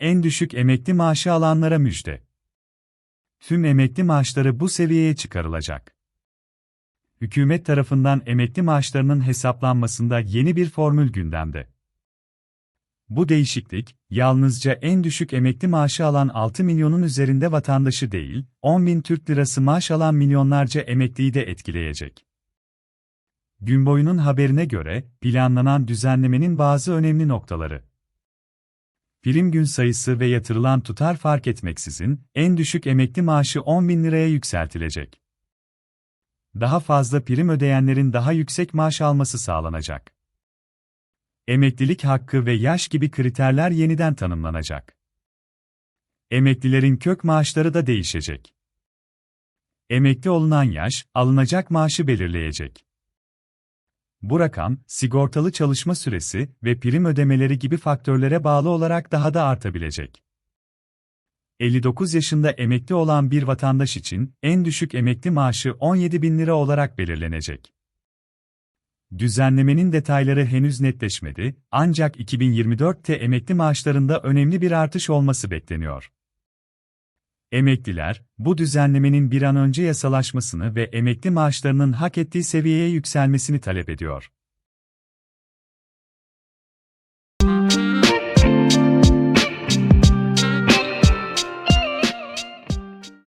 en düşük emekli maaşı alanlara müjde. Tüm emekli maaşları bu seviyeye çıkarılacak. Hükümet tarafından emekli maaşlarının hesaplanmasında yeni bir formül gündemde. Bu değişiklik, yalnızca en düşük emekli maaşı alan 6 milyonun üzerinde vatandaşı değil, 10 bin Türk lirası maaş alan milyonlarca emekliyi de etkileyecek. Günboyunun haberine göre, planlanan düzenlemenin bazı önemli noktaları. Prim gün sayısı ve yatırılan tutar fark etmeksizin, en düşük emekli maaşı 10 bin liraya yükseltilecek. Daha fazla prim ödeyenlerin daha yüksek maaş alması sağlanacak. Emeklilik hakkı ve yaş gibi kriterler yeniden tanımlanacak. Emeklilerin kök maaşları da değişecek. Emekli olunan yaş, alınacak maaşı belirleyecek. Bu rakam, sigortalı çalışma süresi ve prim ödemeleri gibi faktörlere bağlı olarak daha da artabilecek. 59 yaşında emekli olan bir vatandaş için en düşük emekli maaşı 17 bin lira olarak belirlenecek. Düzenlemenin detayları henüz netleşmedi, ancak 2024'te emekli maaşlarında önemli bir artış olması bekleniyor. Emekliler, bu düzenlemenin bir an önce yasalaşmasını ve emekli maaşlarının hak ettiği seviyeye yükselmesini talep ediyor.